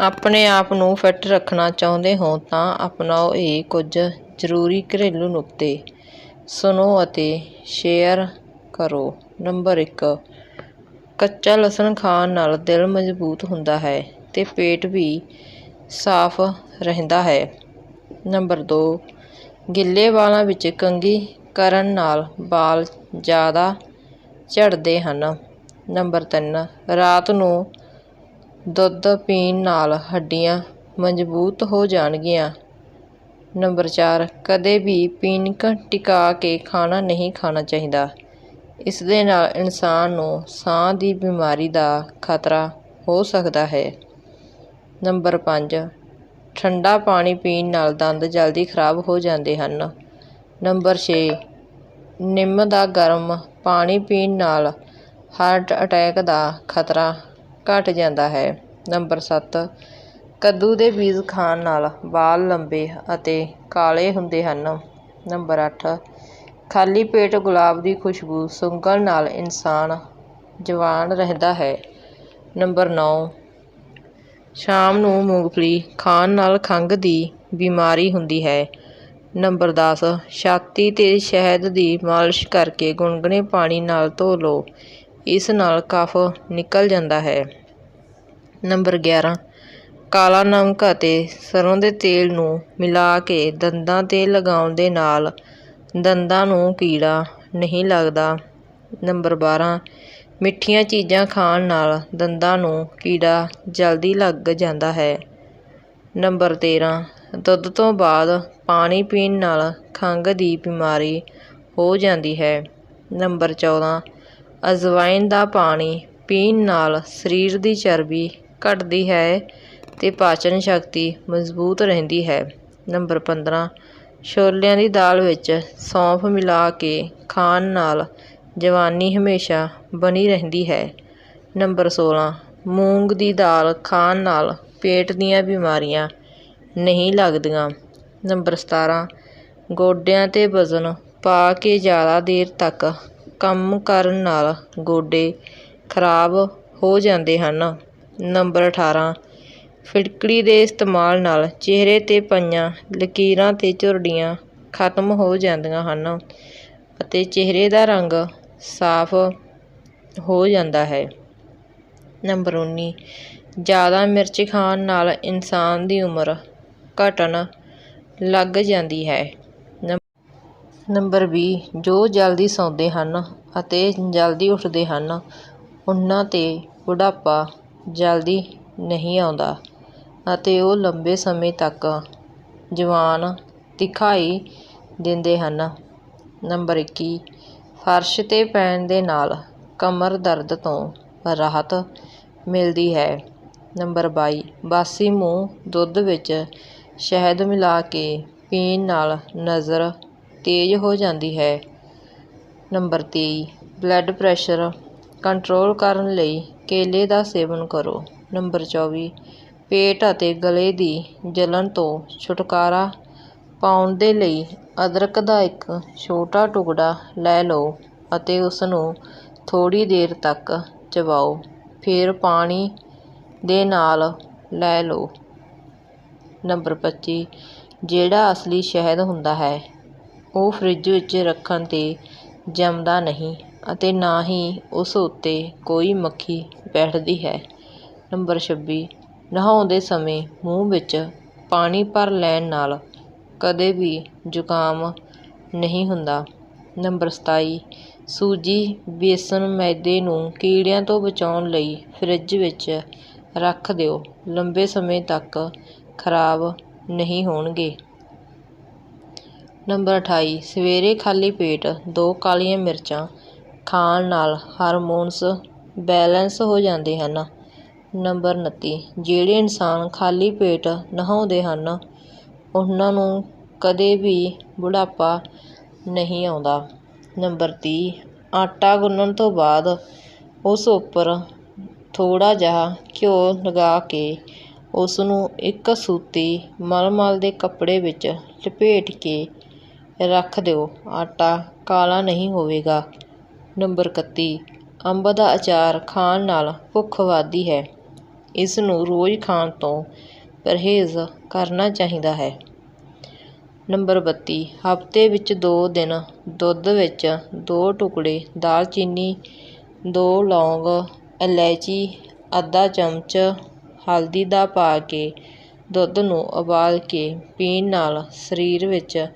ਆਪਣੇ ਆਪ ਨੂੰ ਫਿੱਟ ਰੱਖਣਾ ਚਾਹੁੰਦੇ ਹੋ ਤਾਂ ਅਪਣਾਓ ਇਹ ਕੁਝ ਜ਼ਰੂਰੀ ਘਰੇਲੂ ਨੁਕਤੇ। ਸੁਣੋ ਅਤੇ ਸ਼ੇਅਰ ਕਰੋ। ਨੰਬਰ ਇੱਕ, ਕੱਚਾ ਲਸਣ ਖਾਣ ਨਾਲ ਦਿਲ ਮਜ਼ਬੂਤ ਹੁੰਦਾ ਹੈ ਤੇ ਪੇਟ ਵੀ ਸਾਫ਼ ਰਹਿੰਦਾ ਹੈ। ਨੰਬਰ ਦੋ, ਗਿੱਲੇ ਵਾਲਾਂ ਵਿੱਚ ਕੰਘੀ ਕਰਨ ਨਾਲ ਵਾਲ ਜ਼ਿਆਦਾ ਝੜਦੇ ਹਨ। ਨੰਬਰ ਤਿੰਨ, ਰਾਤ ਨੂੰ ਦੁੱਧ ਪੀਣ ਨਾਲ ਹੱਡੀਆਂ ਮਜ਼ਬੂਤ ਹੋ ਜਾਣਗੀਆਂ। ਨੰਬਰ ਚਾਰ, ਕਦੇ ਵੀ ਪੀਨਕ ਟਿਕਾ ਕੇ ਖਾਣਾ ਨਹੀਂ ਖਾਣਾ ਚਾਹੀਦਾ। ਇਸ ਦੇ ਨਾਲ ਇਨਸਾਨ ਨੂੰ ਸਾਹ ਦੀ ਬਿਮਾਰੀ ਦਾ ਖਤਰਾ ਹੋ ਸਕਦਾ ਹੈ। ਨੰਬਰ ਪੰਜ, ਠੰਡਾ ਪਾਣੀ ਪੀਣ ਨਾਲ ਦੰਦ ਜਲਦੀ ਖਰਾਬ ਹੋ ਜਾਂਦੇ ਹਨ। ਨੰਬਰ ਛੇ, ਨਿੰਮ ਦਾ ਗਰਮ ਪਾਣੀ ਪੀਣ ਨਾਲ ਹਾਰਟ ਅਟੈਕ ਦਾ ਖਤਰਾ ਘੱਟ ਜਾਂਦਾ ਹੈ। ਨੰਬਰ ਸੱਤ, ਕੱਦੂ ਦੇ ਬੀਜ ਖਾਣ ਨਾਲ ਵਾਲ ਲੰਬੇ ਅਤੇ ਕਾਲੇ ਹੁੰਦੇ ਹਨ। ਨੰਬਰ ਅੱਠ, ਖਾਲੀ ਪੇਟ ਗੁਲਾਬ ਦੀ ਖੁਸ਼ਬੂ ਸੁੰਘਣ ਨਾਲ ਇਨਸਾਨ ਜਵਾਨ ਰਹਿੰਦਾ ਹੈ। ਨੰਬਰ ਨੌਂ, ਸ਼ਾਮ ਨੂੰ ਮੂੰਗਫਲੀ ਖਾਣ ਨਾਲ ਖੰਘ ਦੀ ਬਿਮਾਰੀ ਹੁੰਦੀ ਹੈ। ਨੰਬਰ ਦਸ, ਛਾਤੀ 'ਤੇ ਸ਼ਹਿਦ ਦੀ ਮਾਲਿਸ਼ ਕਰਕੇ ਗੁਨਗੁਨੇ ਪਾਣੀ ਨਾਲ ਧੋ ਲਓ। ਇਸ ਨਾਲ ਕਫ ਨਿਕਲ ਜਾਂਦਾ ਹੈ। ਨੰਬਰ 11 ਕਾਲਾ ਨਮਕ ਅਤੇ ਸਰੋਂ ਦੇ ਤੇਲ ਨੂੰ ਮਿਲਾ ਕੇ ਦੰਦਾਂ ਤੇ ਲਗਾਉਣ ਦੇ ਨਾਲ ਦੰਦਾਂ ਨੂੰ ਕੀੜਾ ਨਹੀਂ ਲੱਗਦਾ। ਨੰਬਰ 12 ਮਿੱਠੀਆਂ ਚੀਜ਼ਾਂ ਖਾਣ ਨਾਲ ਦੰਦਾਂ ਨੂੰ ਕੀੜਾ ਜਲਦੀ ਲੱਗ ਜਾਂਦਾ ਹੈ। ਨੰਬਰ 13 ਦੁੱਧ ਤੋਂ ਬਾਅਦ ਪਾਣੀ ਪੀਣ ਨਾਲ ਖੰਘ ਦੀ ਬਿਮਾਰੀ ਹੋ ਜਾਂਦੀ ਹੈ। ਨੰਬਰ 14 ਅਜਵਾਇਣ ਦਾ ਪਾਣੀ ਪੀਣ ਨਾਲ ਸਰੀਰ ਦੀ ਚਰਬੀ ਘਟਦੀ ਹੈ ਅਤੇ ਪਾਚਨ ਸ਼ਕਤੀ ਮਜ਼ਬੂਤ ਰਹਿੰਦੀ ਹੈ। ਨੰਬਰ ਪੰਦਰਾਂ, ਛੋਲਿਆਂ ਦੀ ਦਾਲ ਵਿੱਚ ਸੌਂਫ ਮਿਲਾ ਕੇ ਖਾਣ ਨਾਲ ਜਵਾਨੀ ਹਮੇਸ਼ਾ ਬਣੀ ਰਹਿੰਦੀ ਹੈ। ਨੰਬਰ ਸੋਲ੍ਹਾਂ ਮੂੰਗ ਦੀ ਦਾਲ ਖਾਣ ਨਾਲ ਪੇਟ ਦੀਆਂ ਬਿਮਾਰੀਆਂ ਨਹੀਂ ਲੱਗਦੀਆਂ। ਨੰਬਰ ਸਤਾਰ੍ਹਾਂ ਗੋਡਿਆਂ 'ਤੇ ਵਜ਼ਨ ਪਾ ਕੇ ਜ਼ਿਆਦਾ ਦੇਰ ਤੱਕ ਕੰਮ ਕਰਨ ਨਾਲ ਗੋਡੇ ਖਰਾਬ ਹੋ ਜਾਂਦੇ ਹਨ। ਨੰਬਰ ਅਠਾਰਾਂ, ਫਿਟਕੜੀ ਦੇ ਇਸਤੇਮਾਲ ਨਾਲ ਚਿਹਰੇ 'ਤੇ ਪਈਆਂ ਲਕੀਰਾਂ ਅਤੇ ਝੁਰੜੀਆਂ ਖਤਮ ਹੋ ਜਾਂਦੀਆਂ ਹਨ ਅਤੇ ਚਿਹਰੇ ਦਾ ਰੰਗ ਸਾਫ਼ ਹੋ ਜਾਂਦਾ ਹੈ। ਨੰਬਰ ਉੱਨੀ, ਜ਼ਿਆਦਾ ਮਿਰਚ ਖਾਣ ਨਾਲ ਇਨਸਾਨ ਦੀ ਉਮਰ ਘਟਣ ਲੱਗ ਜਾਂਦੀ ਹੈ। ਨੰਬਰ ਵੀਹ ਜੋ ਜਲਦੀ ਸੌਂਦੇ ਹਨ ਅਤੇ ਜਲਦੀ ਉੱਠਦੇ ਹਨ, ਉਹਨਾਂ 'ਤੇ ਬੁਢਾਪਾ ਜਲਦੀ ਨਹੀਂ ਆਉਂਦਾ ਅਤੇ ਉਹ ਲੰਬੇ ਸਮੇਂ ਤੱਕ ਜਵਾਨ ਦਿਖਾਈ ਦਿੰਦੇ ਹਨ। ਨੰਬਰ ਇੱਕੀ, ਫਰਸ਼ 'ਤੇ ਪੈਣ ਦੇ ਨਾਲ ਕਮਰ ਦਰਦ ਤੋਂ ਰਾਹਤ ਮਿਲਦੀ ਹੈ। ਨੰਬਰ ਬਾਈ, ਬਾਸੀ ਮੂੰਹ ਦੁੱਧ ਵਿੱਚ ਸ਼ਹਿਦ ਮਿਲਾ ਕੇ ਪੀਣ ਨਾਲ ਨਜ਼ਰ ਤੇਜ਼ ਹੋ ਜਾਂਦੀ ਹੈ। ਨੰਬਰ ਤੇਈ, ਬਲੱਡ ਪ੍ਰੈਸ਼ਰ ਕੰਟਰੋਲ ਕਰਨ ਲਈ ਕੇਲੇ ਦਾ ਸੇਵਨ ਕਰੋ। ਨੰਬਰ ਚੌਵੀ, ਪੇਟ ਅਤੇ ਗਲੇ ਦੀ ਜਲਣ ਤੋਂ ਛੁਟਕਾਰਾ ਪਾਉਣ ਦੇ ਲਈ ਅਦਰਕ ਦਾ ਇੱਕ ਛੋਟਾ ਟੁਕੜਾ ਲੈ ਲਓ ਅਤੇ ਉਸ ਨੂੰ ਥੋੜ੍ਹੀ ਦੇਰ ਤੱਕ ਚਬਾਓ, ਫਿਰ ਪਾਣੀ ਦੇ ਨਾਲ ਲੈ ਲਓ। ਨੰਬਰ ਪੱਚੀ, ਜਿਹੜਾ ਅਸਲੀ ਸ਼ਹਿਦ ਹੁੰਦਾ ਹੈ ਉਹ ਫਰਿੱਜ ਵਿੱਚ ਰੱਖਣ 'ਤੇ ਜੰਮਦਾ ਨਹੀਂ ਅਤੇ ਨਾ ਹੀ ਉਸ ਉੱਤੇ ਕੋਈ ਮੱਖੀ ਬੈਠਦੀ ਹੈ। ਨੰਬਰ ਛੱਬੀ, ਨਹਾਉਂਦੇ ਸਮੇਂ ਮੂੰਹ ਵਿੱਚ ਪਾਣੀ ਭਰ ਲੈਣ ਨਾਲ ਕਦੇ ਵੀ ਜ਼ੁਕਾਮ ਨਹੀਂ ਹੁੰਦਾ। ਨੰਬਰ ਸਤਾਈ, ਸੂਜੀ ਬੇਸਣ ਮੈਦੇ ਨੂੰ ਕੀੜਿਆਂ ਤੋਂ ਬਚਾਉਣ ਲਈ ਫਰਿੱਜ ਵਿੱਚ ਰੱਖ ਦਿਓ। ਲੰਬੇ ਸਮੇਂ ਤੱਕ ਖਰਾਬ ਨਹੀਂ ਹੋਣਗੇ। ਨੰਬਰ ਅਠਾਈ, ਸਵੇਰੇ ਖਾਲੀ ਪੇਟ ਦੋ ਕਾਲੀਆਂ ਮਿਰਚਾਂ ਖਾਣ ਨਾਲ ਹਾਰਮੋਨਸ ਬੈਲੈਂਸ ਹੋ ਜਾਂਦੇ ਹਨ। ਨੰਬਰ ਉਨੱਤੀ, ਜਿਹੜੇ ਇਨਸਾਨ ਖਾਲੀ ਪੇਟ ਨਹਾਉਂਦੇ ਹਨ, ਉਹਨਾਂ ਨੂੰ ਕਦੇ ਵੀ ਬੁਢਾਪਾ ਨਹੀਂ ਆਉਂਦਾ। ਨੰਬਰ ਤੀਹ, ਆਟਾ ਗੁੰਨਣ ਤੋਂ ਬਾਅਦ ਉਸ ਉੱਪਰ ਥੋੜ੍ਹਾ ਜਿਹਾ ਘਿਓ ਲਗਾ ਕੇ ਉਸ ਨੂੰ ਇੱਕ ਸੂਤੀ ਮਲਮਲ ਦੇ ਕੱਪੜੇ ਵਿੱਚ ਲਪੇਟ ਕੇ ਰੱਖ ਦਿਓ। ਆਟਾ ਕਾਲਾ ਨਹੀਂ ਹੋਵੇਗਾ। ਨੰਬਰ ਇਕੱਤੀ। ਅੰਬ ਦਾ ਅਚਾਰ ਖਾਣ ਨਾਲ ਭੁੱਖ ਵੱਧਦੀ ਹੈ। ਇਸ ਨੂੰ ਰੋਜ਼ ਖਾਣ ਤੋਂ ਪਰਹੇਜ਼ ਕਰਨਾ ਚਾਹੀਦਾ ਹੈ। ਨੰਬਰ 32 ਹਫ਼ਤੇ ਵਿੱਚ ਦੋ ਦਿਨ ਦੁੱਧ ਵਿੱਚ ਦੋ ਟੁਕੜੇ ਦਾਲਚੀਨੀ ਦੋ ਲੌਂਗ, ਇਲਾਇਚੀ, ਅੱਧਾ ਚਮਚ ਹਲਦੀ ਦਾ ਪਾ ਕੇ ਦੁੱਧ ਨੂੰ ਉਬਾਲ ਕੇ ਪੀਣ ਨਾਲ ਸਰੀਰ ਵਿੱਚ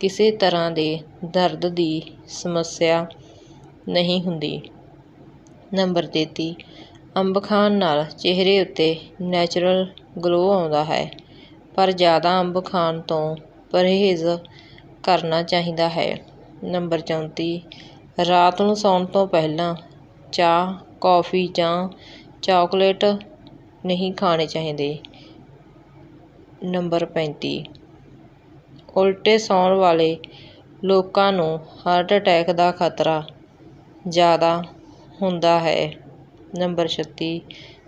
ਕਿਸੇ ਤਰ੍ਹਾਂ ਦੇ ਦਰਦ ਦੀ ਸਮੱਸਿਆ ਨਹੀਂ ਹੁੰਦੀ। ਨੰਬਰ 33 ਅੰਬ ਖਾਣ ਨਾਲ ਚਿਹਰੇ ਉੱਤੇ ਨੈਚੁਰਲ ਗਲੋ ਆਉਂਦਾ ਹੈ, ਪਰ ਜ਼ਿਆਦਾ ਅੰਬ ਖਾਣ ਤੋਂ ਪਰਹੇਜ਼ ਕਰਨਾ ਚਾਹੀਦਾ ਹੈ। ਨੰਬਰ 34 ਰਾਤ ਨੂੰ ਸੌਣ ਤੋਂ ਪਹਿਲਾਂ ਚਾਹ, ਕੌਫੀ ਜਾਂ ਚਾਕਲੇਟ ਨਹੀਂ ਖਾਣੇ ਚਾਹੀਦੇ। ਨੰਬਰ 35 ਉਲਟੇ ਸੌਣ ਵਾਲੇ ਲੋਕਾਂ ਨੂੰ ਹਾਰਟ ਅਟੈਕ ਦਾ ਖਤਰਾ ਜ਼ਿਆਦਾ ਹੁੰਦਾ ਹੈ। ਨੰਬਰ 36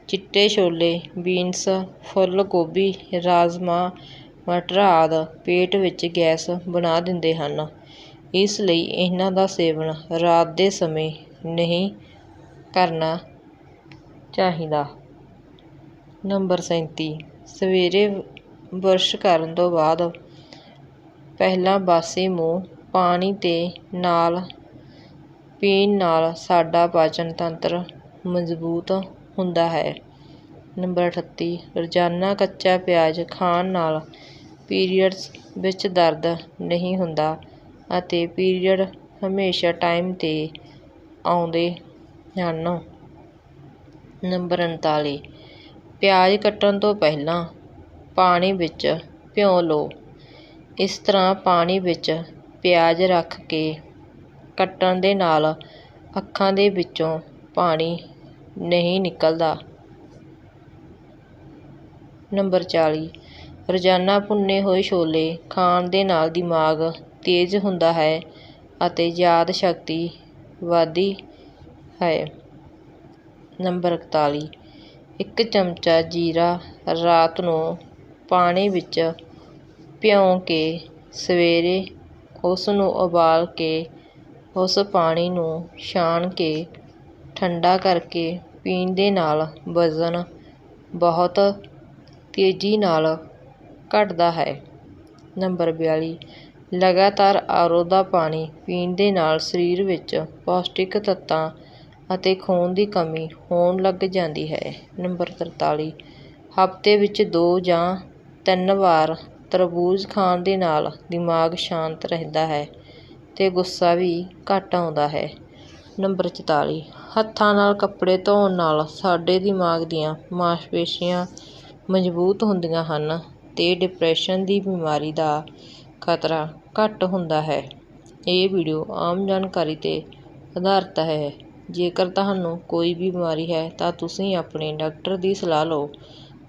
ਚਿੱਟੇ ਛੋਲੇ ਬੀਨਸ ਫੁੱਲ ਗੋਭੀ ਰਾਜਮਾਂਹ ਮਟਰ ਆਦਿ ਪੇਟ ਵਿੱਚ ਗੈਸ ਬਣਾ ਦਿੰਦੇ ਹਨ। ਇਸ ਲਈ ਇਹਨਾਂ ਦਾ ਸੇਵਨ ਰਾਤ ਦੇ ਸਮੇਂ ਨਹੀਂ ਕਰਨਾ ਚਾਹੀਦਾ। ਨੰਬਰ 37 ਸਵੇਰੇ ਬੁਰਸ਼ ਕਰਨ ਤੋਂ ਬਾਅਦ ਪਹਿਲਾਂ ਬਾਸੀ ਮੂੰਹ ਪਾਣੀ ਤੇ ਨਾਲ ਪੀਣ ਨਾਲ ਸਾਡਾ ਪਾਚਨ ਤੰਤਰ ਮਜ਼ਬੂਤ ਹੁੰਦਾ ਹੈ। ਨੰਬਰ 38 ਰੋਜ਼ਾਨਾ ਕੱਚਾ ਪਿਆਜ਼ ਖਾਣ ਨਾਲ ਪੀਰੀਅਡਸ ਵਿੱਚ ਦਰਦ ਨਹੀਂ ਹੁੰਦਾ ਅਤੇ ਪੀਰੀਅਡ ਹਮੇਸ਼ਾ ਟਾਈਮ 'ਤੇ ਆਉਂਦੇ ਹਨ। ਨੰਬਰ 39 ਪਿਆਜ਼ ਕੱਟਣ ਤੋਂ ਪਹਿਲਾਂ ਪਾਣੀ ਵਿੱਚ ਭਿਓਂ ਲਓ। ਇਸ ਤਰ੍ਹਾਂ ਪਾਣੀ ਵਿੱਚ ਪਿਆਜ਼ ਰੱਖ ਕੇ ਕੱਟਣ ਦੇ ਨਾਲ ਅੱਖਾਂ ਦੇ ਵਿੱਚੋਂ ਪਾਣੀ ਨਹੀਂ ਨਿਕਲਦਾ। ਨੰਬਰ 40 ਰੋਜ਼ਾਨਾ ਭੁੰਨੇ ਹੋਏ ਛੋਲੇ ਖਾਣ ਦੇ ਨਾਲ ਦਿਮਾਗ ਤੇਜ਼ ਹੁੰਦਾ ਹੈ ਅਤੇ ਯਾਦ ਸ਼ਕਤੀ ਵਧਦੀ ਹੈ। ਨੰਬਰ 41 ਇੱਕ ਚਮਚਾ ਜੀਰਾ ਰਾਤ ਨੂੰ ਪਾਣੀ ਵਿੱਚ ਭਿਓਂ ਕੇ ਸਵੇਰੇ ਉਸ ਨੂੰ ਉਬਾਲ ਕੇ, ਉਸ ਪਾਣੀ ਨੂੰ ਛਾਣ ਕੇ, ਠੰਡਾ ਕਰਕੇ ਪੀਣ ਦੇ ਨਾਲ ਵਜ਼ਨ ਬਹੁਤ ਤੇਜ਼ੀ ਨਾਲ ਘਟਦਾ ਹੈ। ਨੰਬਰ 42 ਲਗਾਤਾਰ ਆਰਓ ਦਾ ਪਾਣੀ ਪੀਣ ਦੇ ਨਾਲ ਸਰੀਰ ਵਿੱਚ ਪੌਸ਼ਟਿਕ ਤੱਤਾਂ ਅਤੇ ਖੂਨ ਦੀ ਕਮੀ ਹੋਣ ਲੱਗ ਜਾਂਦੀ ਹੈ। ਨੰਬਰ 43 ਹਫ਼ਤੇ ਵਿੱਚ ਦੋ ਜਾਂ ਤਿੰਨ ਵਾਰ ਤਰਬੂਜ ਖਾਣ ਦੇ ਨਾਲ ਦਿਮਾਗ ਸ਼ਾਂਤ ਰਹਿੰਦਾ ਹੈ ਅਤੇ ਗੁੱਸਾ ਵੀ ਘੱਟ ਆਉਂਦਾ ਹੈ। ਨੰਬਰ 44 ਹੱਥਾਂ ਨਾਲ ਕੱਪੜੇ ਧੋਣ ਨਾਲ ਸਾਡੇ ਦਿਮਾਗ ਦੀਆਂ ਮਾਸਪੇਸ਼ੀਆਂ ਮਜ਼ਬੂਤ ਹੁੰਦੀਆਂ ਹਨ ਅਤੇ ਡਿਪਰੈਸ਼ਨ ਦੀ ਬਿਮਾਰੀ ਦਾ ਖਤਰਾ ਘੱਟ ਹੁੰਦਾ ਹੈ। ਇਹ ਵੀਡੀਓ ਆਮ ਜਾਣਕਾਰੀ 'ਤੇ ਆਧਾਰਿਤ ਹੈ। ਜੇਕਰ ਤੁਹਾਨੂੰ ਕੋਈ ਵੀ ਬਿਮਾਰੀ ਹੈ ਤਾਂ ਤੁਸੀਂ ਆਪਣੇ ਡਾਕਟਰ ਦੀ ਸਲਾਹ ਲਓ।